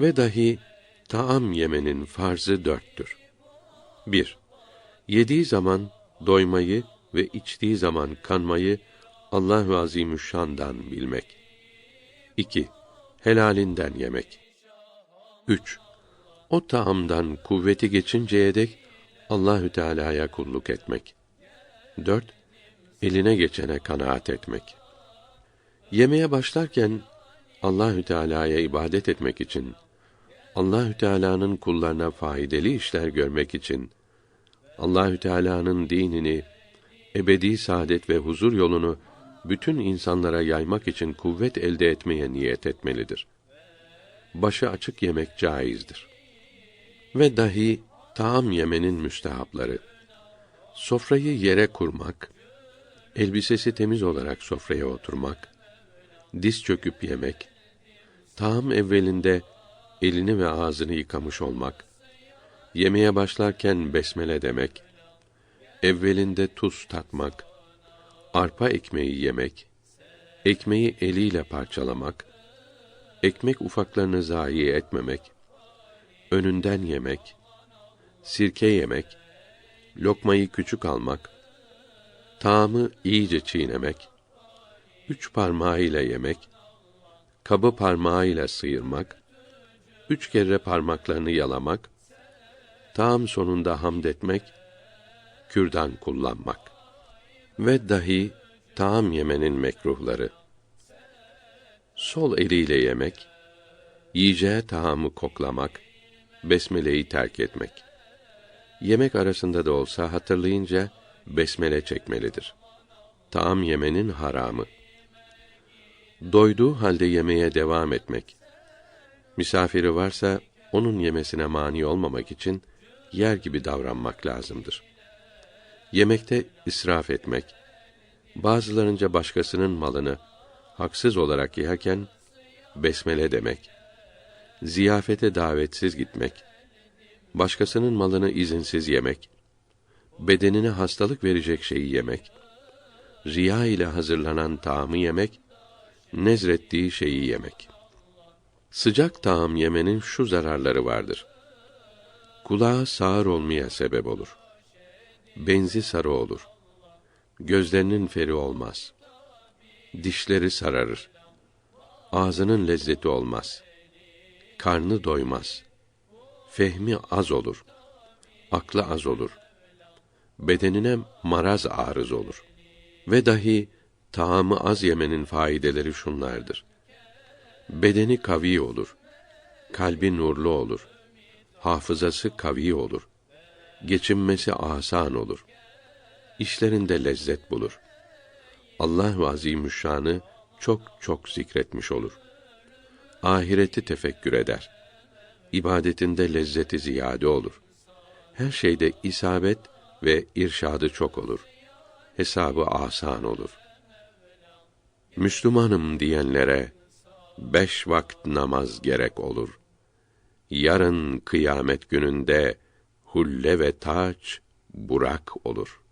Ve dahi taam yemenin farzı dörttür. 1. Yediği zaman doymayı ve içtiği zaman kanmayı Allah-u Azimüşşan'dan bilmek. 2. Helalinden yemek. 3. O taamdan kuvveti geçinceye dek Allahü Teala'ya kulluk etmek. 4. Eline geçene kanaat etmek. Yemeye başlarken Allahü Teala'ya ibadet etmek için Allahü Teala'nın kullarına faydalı işler görmek için Allahü Teala'nın dinini, ebedi saadet ve huzur yolunu bütün insanlara yaymak için kuvvet elde etmeye niyet etmelidir. Başı açık yemek caizdir. Ve dahi taam yemenin müstehapları. Sofrayı yere kurmak, elbisesi temiz olarak sofraya oturmak, diz çöküp yemek, taam evvelinde elini ve ağzını yıkamış olmak, yemeye başlarken besmele demek, evvelinde tuz tatmak, arpa ekmeği yemek, ekmeği eliyle parçalamak, ekmek ufaklarını zayi etmemek, önünden yemek, sirke yemek, lokmayı küçük almak, taamı iyice çiğnemek, üç parmağıyla yemek, kabı parmağıyla sıyırmak, üç kere parmaklarını yalamak, taam sonunda hamd etmek, kürdan kullanmak ve dahi taam yemenin mekruhları. Sol eliyle yemek, yiyeceği taamı koklamak, besmeleyi terk etmek. Yemek arasında da olsa hatırlayınca besmele çekmelidir. Taam yemenin haramı. Doyduğu halde yemeye devam etmek. Misafiri varsa onun yemesine mani olmamak için yer gibi davranmak lazımdır. Yemekte israf etmek, bazılarınca başkasının malını haksız olarak yerken besmele demek, ziyafete davetsiz gitmek, başkasının malını izinsiz yemek, bedenine hastalık verecek şeyi yemek, riya ile hazırlanan taamı yemek, nezrettiği şeyi yemek. Sıcak taam yemenin şu zararları vardır. Kulağı sağır olmaya sebep olur. Benzi sarı olur. Gözlerinin feri olmaz. Dişleri sararır. Ağzının lezzeti olmaz. Karnı doymaz. Fehmi az olur. Aklı az olur. Bedenine maraz arız olur. Ve dahi taamı az yemenin faydeleri şunlardır. Bedeni kavi olur. Kalbi nurlu olur. Hafızası kavi olur. Geçinmesi asan olur. İşlerinde lezzet bulur. Allah Azimüşşan'ı çok çok zikretmiş olur. Ahireti tefekkür eder. İbadetinde lezzeti ziyade olur. Her şeyde isabet ve irşadı çok olur. Hesabı asan olur. Müslümanım diyenlere beş vakt namaz gerek olur. Yarın kıyamet gününde hulle ve taç burak olur.''